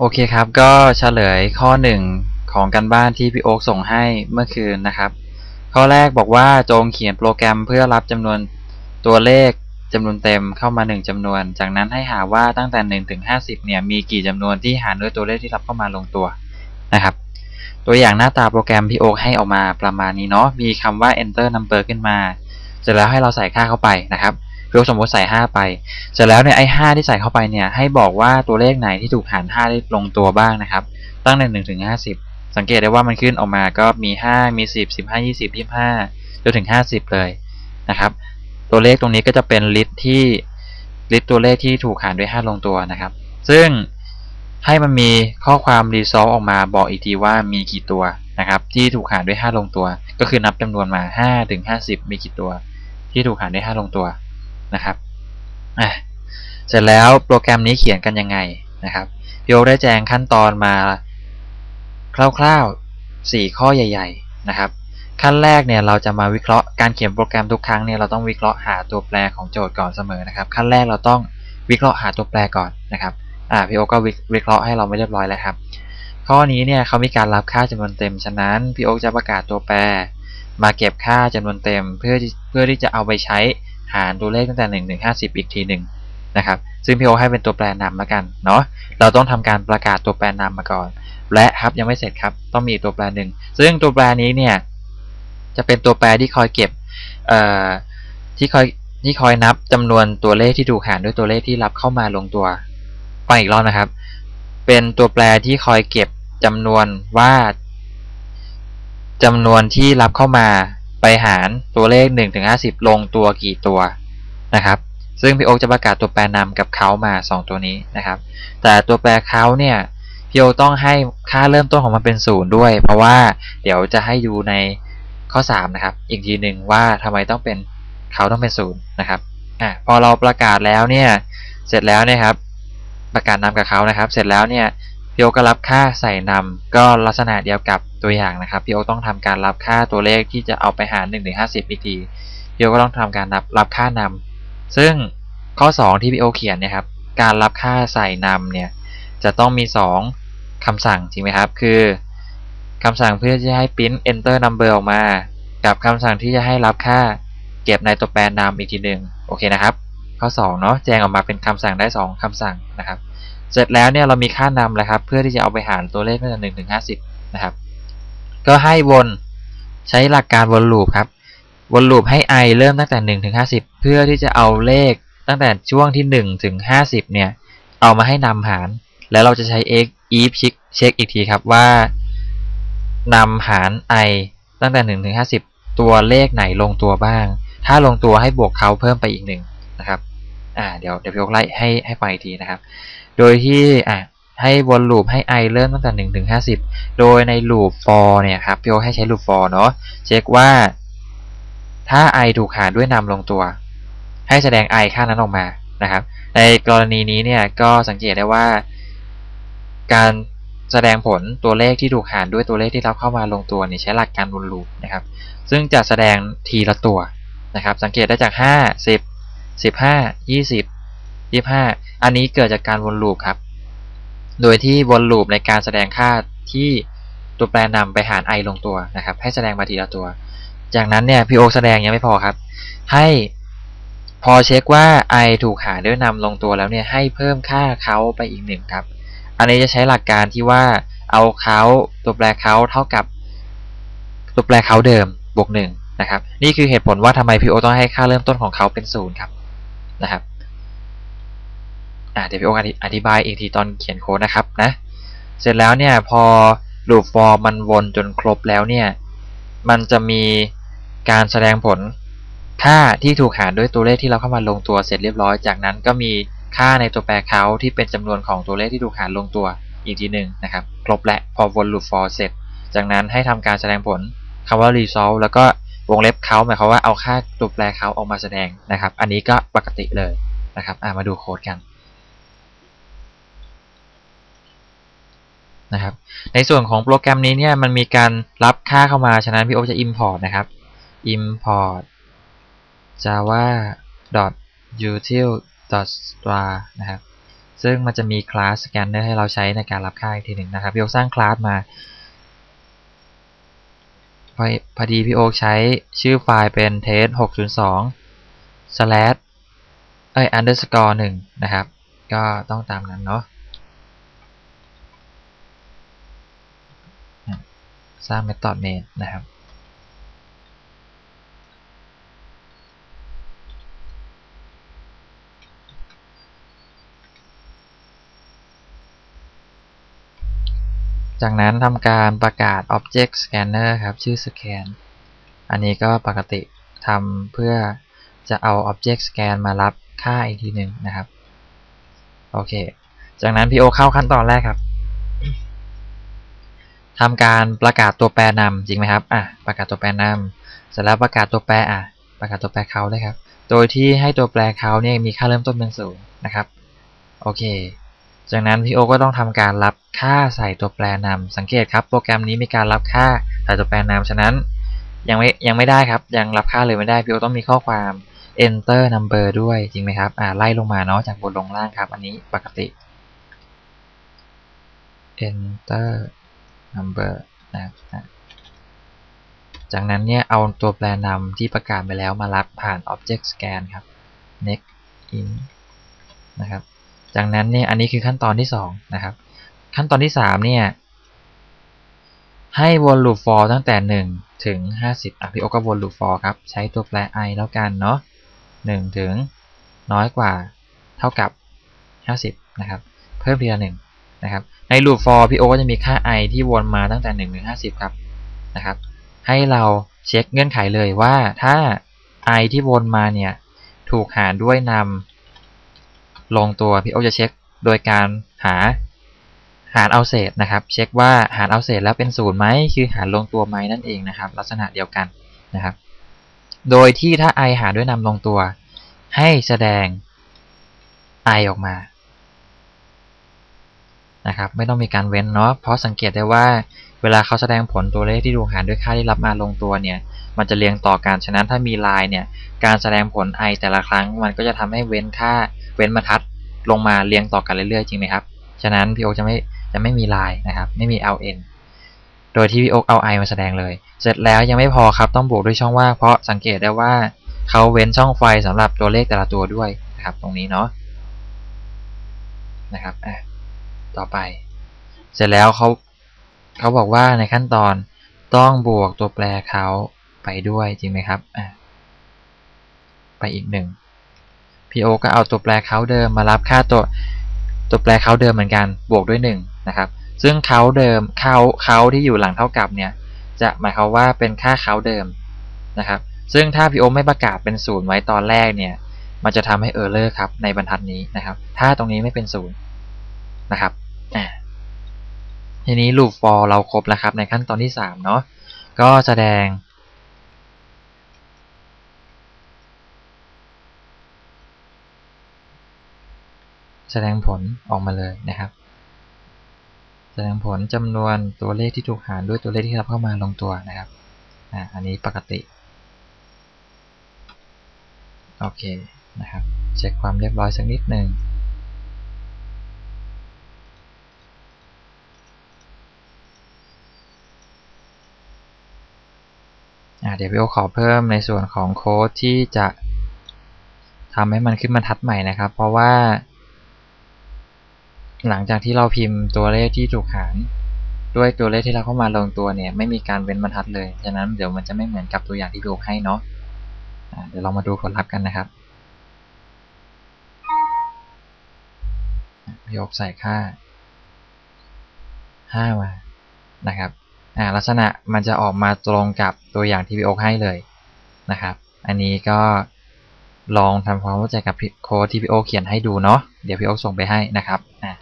โอเคครับก็เฉลยข้อหนึ่งของกันบ้านที่พี่โอ๊กส่งให้เมื่อคืนนะครับ ข้อแรกบอกว่าจงเขียนโปรแกรมเพื่อรับจำนวนตัวเลขจำนวนเต็มเข้ามา 1จำนวน จากนั้นให้หาว่าตั้งแต่1ถึง50เนี่ยมีกี่จำนวนที่หารด้วยตัวเลขที่รับเข้ามาลงตัวนะครับ ตัวอย่างหน้าตาโปรแกรมพี่โอ๊กให้ออกมาประมาณนี้เนาะมีคำว่า enter number ขึ้นมา เสร็จแล้วให้เราใส่ค่าเข้าไปนะครับ พี่โอ๊กสมมติใส่ 5 ไป เสร็จแล้วเนี่ยไอ้5ที่ใส่เข้าไปเนี่ยให้บอกว่าตัวเลขไหนที่ถูกหาร 5 ได้ลงตัวบ้างนะครับ ตั้งแต่1ถึง50 สังเกตได้ว่ามันขึ้นออกมาก็มี 5 มี 10 15 20 25จนถึง 50 เลยนะครับ ตัวเลขตรงนี้ก็จะเป็นลิสต์ที่ลิสต์ตัวเลขที่ถูกหารด้วย 5 ลงตัวนะครับ ซึ่งให้มันมีข้อความ result ออกมาบอกอีกทีว่ามีกี่ตัวนะครับ ที่ถูกหารด้วย 5 ลงตัว ก็คือนับจำนวนมา5ถึง50 มีกี่ตัว ที่ถูกหารด้วย 5 ลงตัว นะครับเสร็จแล้วโปรแกรมนี้เขียนกันยังไงนะครับพี่โอได้แจ้งขั้นตอนมาคร่าวๆ 4 ข้อใหญ่ ๆนะครับ ขั้นแรกเนี่ยเราจะมาวิเคราะห์การเขียนโปรแกรมทุกครั้งเนี่ยเราต้องวิเคราะห์หาตัวแปรของโจทย์ก่อนเสมอนะครับ ขั้นแรกเราต้องวิเคราะห์หาตัวแปรก่อนนะครับอ่าพี่โอก็วิเคราะห์ให้เราไม่เรียบร้อยแล้วครับ ข้อนี้เนี่ยเขามีการรับค่าจำนวนเต็มฉะนั้นพี่โอจะประกาศตัวแปร มาเก็บค่าจำนวนเต็มเพื่อเพื่อที่จะเอาไปใช้ หารตัวเลขตั้งแต่1ถึง50อีกทีหนึ่งนะครับซึ่งพี่โอให้เป็นตัวแปรนำมากันเนาะเราต้องทำการประกาศตัวแปรนำมาก่อน และครับยังไม่เสร็จครับต้องมีตัวแปรหนึ่งซึ่งตัวแปรนี้เนี่ยจะเป็นตัวแปรที่คอยเก็บที่คอยที่คอยนับจำนวนตัวเลขที่ถูกหารด้วยตัวเลขที่รับเข้ามาลงตัวฟังอีกรอบนะครับ เป็นตัวแปรที่คอยเก็บจำนวนว่าจำนวนที่รับเข้ามา ไปหารตัวเลข1ถึง50 ลงตัวกี่ตัวนะครับ ซึ่งพี่โอ๊กจะประกาศตัวแปรนำกับเขามา 2 ตัวนี้นะครับ แต่ตัวแปรเขาเนี่ยพี่โอ๊กต้องให้ค่าเริ่มต้นของมันเป็นศูนย์ด้วย เพราะว่าเดี๋ยวจะให้ดูในข้อ3นะครับ อีกทีหนึ่งว่าทำไมต้องเป็นเขาต้องเป็นศูนย์นะครับอะพอเราประกาศแล้วเนี่ยเสร็จแล้วเนี่ยครับประกาศนำกับเขานะครับ เสร็จแล้วเนี่ย พี่โอก็รับค่าใส่นำก็ลักษณะเดียวกับตัวอย่างนะครับพี่โอต้องทำการรับค่าตัวเลขที่จะเอาไปหาร1ถึง50อีกทีพี่โอก็ต้องทำการรับรับค่านำซึ่งข้อ 2 ที่พี่โอเขียนเนี่ยครับการรับค่าใส่นำเนี่ยจะต้องมี 2คำสั่งจริงไหมครับ คือคำสั่งเพื่อที่จะให้ print enter number ออกมา กับคำสั่งที่จะให้รับค่าเก็บในตัวแปรนำอีกทีหนึ่งโอเคนะครับ ข้อ2เนาะแจ้งออกมาเป็นคำสั่งได้ 2คำสั่งนะครับ เสร็จแล้วเนี่ยเรามีค่านำแล้วครับ เพื่อที่จะเอาไปหารตัวเลขตั้งแต่หนึ่งถึงห้าสิบนะครับ ก็ให้วนใช้หลักการวนลูปครับ วนลูปให้ i เริ่มตั้งแต่หนึ่งถึงห้าสิบเพื่อที่จะเอาเลขตั้งแต่ช่วงที่หนึ่งถึงห้าสิบเนี่ยเอามาให้นำหาร แล้วเราจะใช้ x if เช็คเช็คอีกทีครับว่านำหาร i ตั้งแต่หนึ่งถึงห้าสิบตัวเลขไหนลงตัวบ้าง ถ้าลงตัวให้บวกเขาเพิ่มไปอีกหนึ่งนะครับ อ่า เดี๋ยวเดี๋ยวยกไล่ให้ให้ฟังอีกทีนะครับ โดยที่อะให้วนลูปให้ i เริ่มตั้งแต่1ถึง50 โดยในลูป for เนี่ยครับพี่โอให้ใช้ลูป for เนาะเช็คว่า ถ้า i ถูกหารด้วยนำลงตัว ให้แสดง i ค่านั้นออกมานะครับ ในกรณีนี้เนี่ยก็สังเกตได้ว่า การแสดงผลตัวเลขที่ถูกหารด้วยตัวเลขที่รับเข้ามาลงตัวนี่ใช้หลักการวนลูปนะครับ ซึ่งจะแสดงทีละตัวนะครับ สังเกตได้จาก 5 10 15 20 25 อันนี้เกิดจากการวนลูปครับ โดยที่วนลูปในการแสดงค่าที่ตัวแปรนำไปหาร i ลงตัวนะครับ ให้แสดงมาทีละตัว จากนั้นเนี่ยพี่โอแสดงยังไม่พอครับ ให้พอเช็คว่า i ถูกหารด้วยนำลงตัวแล้วเนี่ยให้เพิ่มค่าเขาไปอีกหนึ่งครับ อันนี้จะใช้หลักการที่ว่าเอาเขาตัวแปรเขาเท่ากับตัวแปรเขาเดิมบวกหนึ่งนะครับ นี่คือเหตุผลว่าทำไมพี่โอต้องให้ค่าเริ่มต้นของเขาเป็นศูนย์ครับนะครับ เดี๋ยวพี่โอ๊คอธิบายอีกทีตอนเขียนโค้ดนะครับนะ เสร็จแล้วเนี่ยพอ loop for มันวนจนครบแล้วเนี่ย มันจะมีการแสดงผลค่าที่ถูกหารด้วยตัวเลขที่เราเข้ามาลงตัวเสร็จเรียบร้อย จากนั้นก็มีค่าในตัวแปรเขาที่เป็นจำนวนของตัวเลขที่ถูกหารลงตัวอีกทีหนึ่งนะครับ ครบและพอวน loop for เสร็จ จากนั้นให้ทำการแสดงผลคำว่า result แล้วก็วงเล็บเขาหมายความว่าเอาค่าตัวแปรเขาออกมาแสดงนะครับ อันนี้ก็ปกติเลยนะครับมาดูโค้ดกัน นะครับ ในส่วนของโปรแกรมนี้เนี่ยมันมีการรับค่าเข้ามา ฉะนั้นพี่โอจะ import นะครับ import java util star นะครับ ซึ่งมันจะมีคลาสสแกนเนอร์ให้เราใช้ในการรับค่าอีกทีหนึ่งนะครับ พี่โอ๊คสร้างคลาสมา พอพอดีพี่โอ๊คใช้ชื่อไฟล์เป็น test 602 slash เอ้ย underscore หนึ่งนะครับ ก็ต้องตามนั้นเนาะ สร้าง method main นะครับ จากนั้นทำการประกาศ object scanner ครับ ชื่อ scan อันนี้ก็ปกติทำเพื่อจะเอา object scan มารับค่าอีกทีหนึ่งนะครับ โอเค จากนั้น PO เข้าขั้นตอนแรกครับ ทำการประกาศตัวแปรนำจริงไหมครับอะประกาศตัวแปรนำเสร็จแล้วประกาศตัวแปรอะประกาศตัวแปรเขาเลยครับ โดยที่ให้ตัวแปรเขาเนี่ยมีค่าเริ่มต้นเป็นศูนย์นะครับโอเค จากนั้นพี่โอก็ต้องทำการรับค่าใส่ตัวแปรนำสังเกตครับ โปรแกรมนี้มีการรับค่าใส่ตัวแปรนำฉะนั้นยังไม่ยังไม่ได้ครับ ยังรับค่าเลยไม่ได้พี่โอต้องมีข้อความ enter number ด้วยจริงไหมครับอ่าไล่ลงมาเนาะจากบนลงล่างครับ อันนี้ปกติ enter number นะครับจากนั้นเนี่ยเอาตัวแปรนำที่ประกาศไปแล้วมารับผ่าน object scan ครับ next in นะครับ จากนั้นเนี่ยอันนี้คือขั้นตอนที่2นะครับ ขั้นตอนที่3เนี่ยให้วน loop for ตั้งแต่ 1 ถึง 50อะพี่โอก็วน loop for ครับ ใช้ตัวแปร i แล้วกันเนาะ1ถึงน้อยกว่าเท่ากับ 50 นะครับ เพิ่มทีละ1นะครับ ใน loop for พี่โอก็จะมีค่า i ที่วนมาตั้งแต่1ถึง50ครับนะครับ ให้เราเช็คเงื่อนไขเลยว่าถ้า i ที่วนมาเนี่ยถูกหารด้วยนำลงตัวพี่โอจะเช็คโดยการหาหารเอาเศษนะครับ เช็คว่าหารเอาเศษแล้วเป็นศูนย์ไหมคือหารลงตัวไหมนั่นเองนะครับ ลักษณะเดียวกันนะครับ โดยที่ถ้า i หารด้วยนำลงตัว ให้แสดง i ออกมา นะครับไม่ต้องมีการเว้นเนาะเพราะสังเกตได้ว่าเวลาเขาแสดงผลตัวเลขที่ถูกหารด้วยค่าที่รับมาลงตัวเนี่ยมันจะเรียงต่อกันฉะนั้นถ้ามีลายเนี่ยการแสดงผล i แต่ละครั้ง มันก็จะทำให้เว้นค่าเว้นบรรทัดลงมาเรียงต่อกันเรื่อยๆจริงไหมครับฉะนั้นพี่โอจะไม่จะไม่มีลายนะครับไม่มี ln โดยที่พี่โอเอา i มาแสดงเลย เสร็จแล้วยังไม่พอครับต้องบวกด้วยช่องว่างเพราะสังเกตได้ว่าเขาเว้นช่องไฟสำหรับตัวเลขแต่ละตัวด้วยนะครับตรงนี้เนาะนะครับอะ ต่อไป เสร็จแล้วเขาเขาบอกว่าในขั้นตอนต้องบวกตัวแปรเขาไปด้วยจริงไหมครับอะไปอีกหนึ่ง PO ก็เอาตัวแปรเขาเดิมมารับค่าตัวตัวแปรเขาเดิมเหมือนกันบวกด้วย1นะครับซึ่งเขาเดิมเขาเขาที่อยู่หลังเท่ากับเนี่ยจะหมายความว่าเป็นค่าเขาเดิมนะครับซึ่งถ้า PO ไม่ประกาศเป็นศูนย์ไว้ตอนแรกเนี่ยมันจะทำให้เออร์เลอร์ครับในบรรทัดนี้นะครับถ้าตรงนี้ไม่เป็นศูนย์นะครับ อ่าทีนี้ loop for เราครบแล้วครับในขั้นตอนที่3เนาะก็แสดง แสดงผลออกมาเลยนะครับ แสดงผลจำนวนตัวเลขที่ถูกหารด้วยตัวเลขที่รับเข้ามาลงตัวนะครับอ่าอันนี้ปกติโอเคนะครับเช็คความเรียบร้อยสักนิดหนึ่ง เดี๋ยวพี่โอขอเพิ่มในส่วนของโค้ดที่จะทำให้มันขึ้นบรรทัดใหม่นะครับ เพราะว่า หลังจากที่เราพิมพ์ตัวเลขที่ถูกหารด้วยตัวเลขที่เราเข้ามาลงตัวเนี่ยไม่มีการเว้นบรรทัดเลย ฉะนั้นเดี๋ยวมันจะไม่เหมือนกับตัวอย่างที่พี่โอให้เนาะเดี๋ยวเรามาดูผลลัพธ์กันนะครับพี่โอใส่ค่า 5 มา นะครับ ลักษณะมันจะออกมาตรงกับตัวอย่างที่พี่โอ๊คให้เลยนะครับ อันนี้ก็ลองทำความเข้าใจกับโค้ดที่พี่โอ๊คเขียนให้ดูเนาะเดี๋ยวพี่โอ๊คส่งไปให้นะครับอ่า